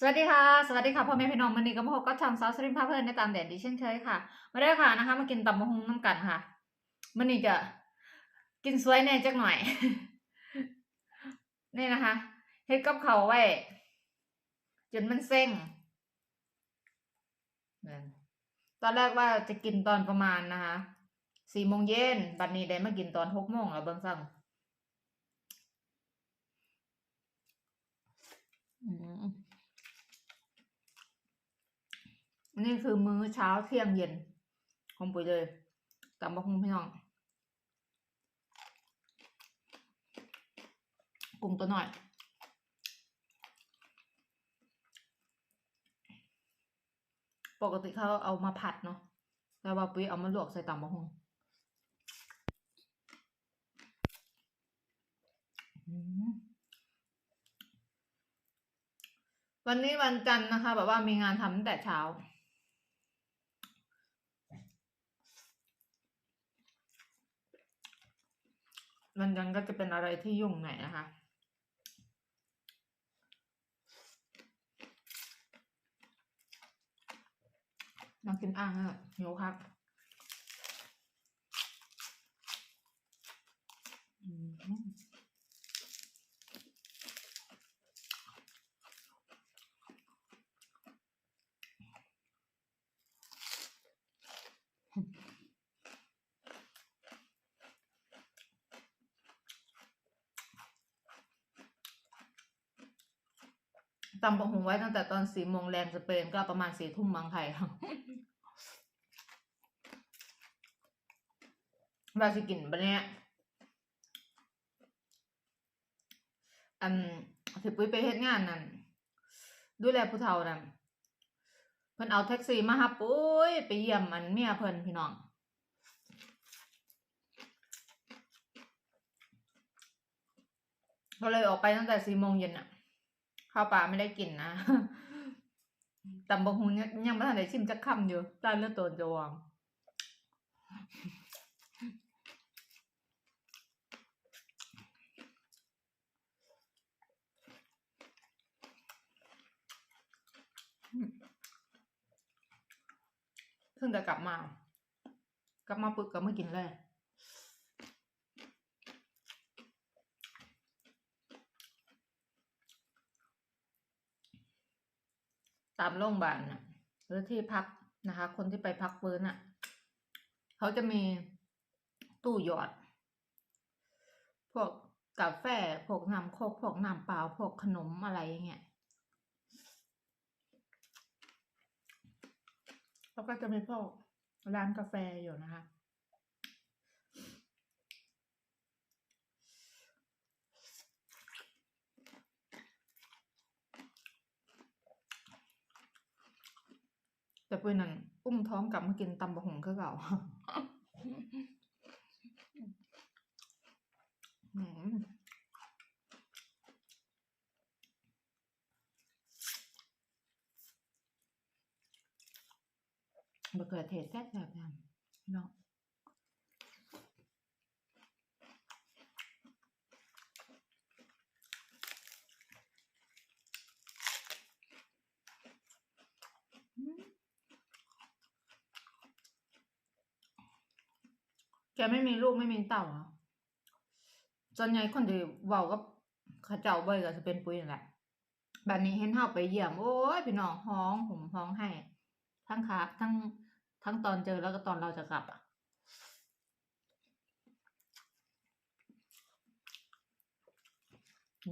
สวัสดีค่ะ สวัสดีค่ะพ่อแม่พี่น้องวันนี้ก็มาพบกับช่องซอสสลิมพาเพลินในตามแดดดิเช่นเคยค่ะมาได้ค่ะนะคะ มากินตำมะฮุงน้ำกันค่ะวันนี้จะกินสวยแน่จักหน่อย นี่นะคะเฮ็ดกับเขาไว้ จนมันเซ็งตอนแรกว่าจะกินตอนประมาณนะคะสี่โมงเย็นบัดนี้ได้มากินตอนหกโมงแล้วเบิ่งสั่งอืม นี่คือมื้อเช้าเที่ยงเย็นของปุ๋ยเลยตำบักหุ่งพี่น้องกุ้งตัวหน่อย ปกติเขาเอามาผัดเนาะแต่ว่าปุ๋ยเอามาลวกใส่ตำบักหุ่งวันนี้วันจันทร์นะคะ แบบว่ามีงานทำตั้งแต่เช้า มันยันก็จะเป็นอะไรที่ยุ่งหน่อยนะคะ ลองกินอ่างอะหิวครับอืม ตำบะหุงไว้ตั้งแต่ตอนสี่โมงแรงสเปนก็ประมาณสี่ทุ่มมังไทยค่ะว่าสิกินปะเนี่ยอันที่ปุ้ยไปเฮ็ดงานนั่นดูแลผู้เฒ่านั่นเพิ่นเอาแท็กซี่มาหับปุ้ยไปเยี่ยมมันเมียเพิ่นพี่น้องก็เลยออกไปตั้งแต่สี่โมงเย็นอะ ข้าวปลาไม่ได้กินนะตำบะฮุงยังยังไม่ทันได้ชิมจักคำอยู่ตาเลือดตัวจะวางเพิ่งจะกลับมา กลับมาปึกก็ไม่กินเลย ตามโรงพยาบาลน่ะหรือที่พักนะคะ คนที่ไปพักฟื้นอะ เขาจะมีตู้หยอด พวกกาแฟพวกน้ำโคกพวกน้ำเปล่าพวกขนมอะไรอย่างเงี้ยแล้วก็จะมีพวกร้านกาแฟอยู่นะคะ แต่ปุ้ยนั่นอุ้มท้องกลับมากินตำบะหงคือเก่าอืมมะเกิดเทศแซ่บแบบนั้นเนาะ แกไม่มีลูกไม่มีเต่าเหรอส่วนใหญ่คนที่เว้ากับเขาเจ้าเบ่อยก็จะเป็นปุ้ยนั่นแหละแบบนี้เห็นเฮาไปเยี่ยม โอ้ยพี่น้องฮ้องผมฮ้องให้ ทั้งขาทั้งทั้งตอนเจอแล้วก็ตอนเราจะกลับอะ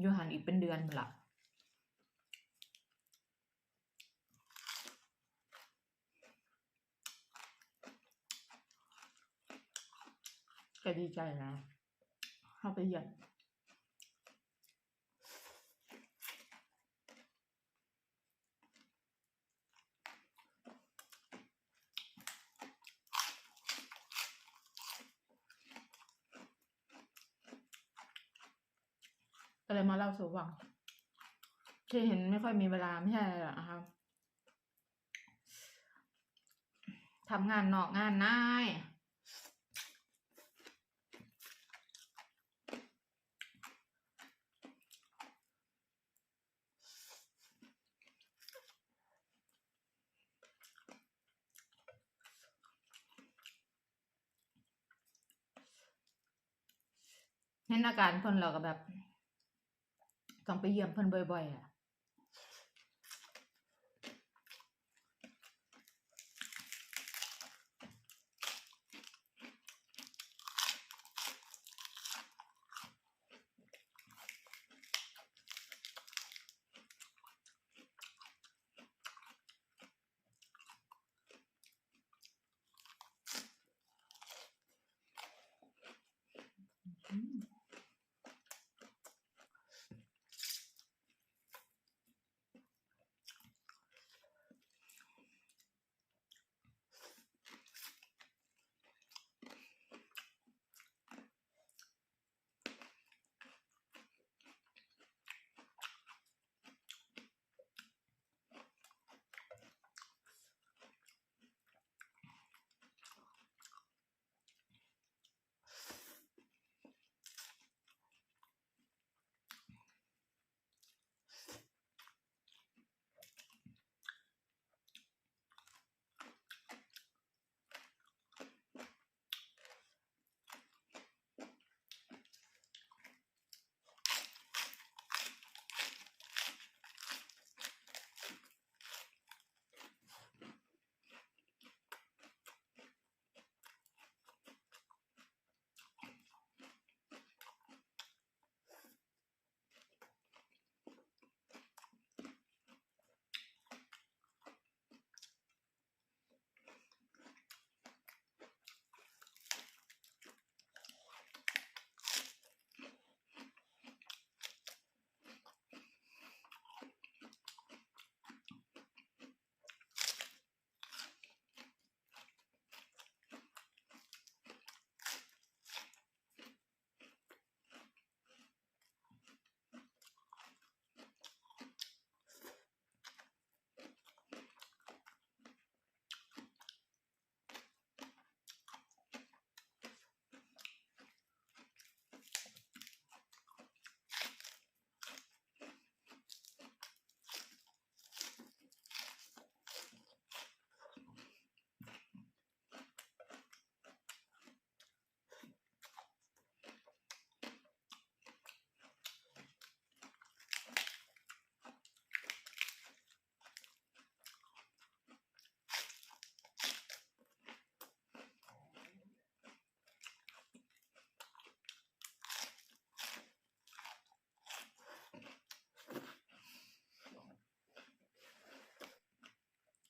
อยู่หันอีกเป็นเดือนพุ่นละก็ ดีใจนะเข้าไปเยี่ยมก็เลยมาเล่าสู่ฟังที่เห็นไม่ค่อยมีเวลาไม่ใช่อะไรหรอกครับทำงานนอกงานนาย เห็นอาการเพิ่นเราก็แบบ ต้องไปเยี่ยมเพิ่นบ่อยๆอะ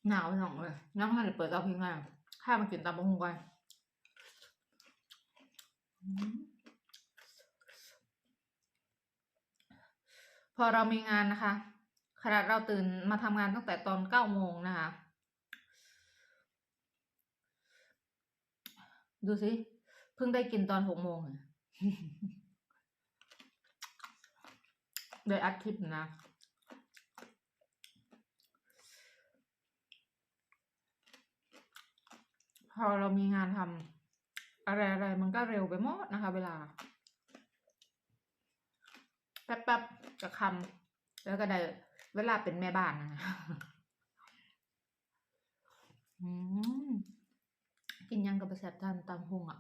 หนาวหน่องเลยยังม่ทันเปิดเตาพิงเลยข้ามากินตำบักหุ่งก่อนพอเรามีงานนะคะ ขนาดเราตื่นมาทำงานตั้งแต่ตอนเก้าโมงนะคะ ดูสิ เพิ่งได้กินตอนหกโมงเลยอัดคลิปนะ พอเรามีงานทำอะไรอะไรมันก็เร็วไปหมดนะคะ เวลาแป๊บๆจะคำแล้วก็ได้เวลาเป็นแม่บ้านนะคะอืมกินยังกับประแสบทานตามหงอะ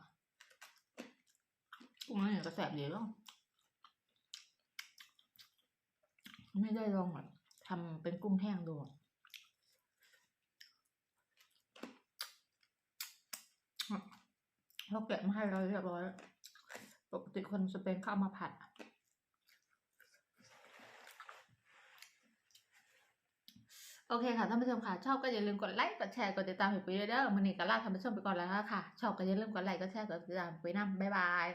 พวกนั้นอย่างกระแสบเยอะแล้วไม่ได้ลองอะทำเป็นกุ้งแห้งดูอะ เขาแกะมาให้เราเรียบร้อยปกติคนสเปนเขาเอามาผัด โอเคค่ะท่านผู้ชมค่ะ ชอบก็อย่าลืมกดไลค์กดแชร์กดติดตามเพจไปุ้ยด้วยเด้อมันนี่ก็ลาท่านผู้ชมไปก่อนแล้วค่ะ ชอบก็อย่าลืมกดไลค์กดแชร์กดติดตามปุ้ยนำบ๊ายบาย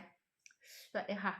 สวัสดีค่ะ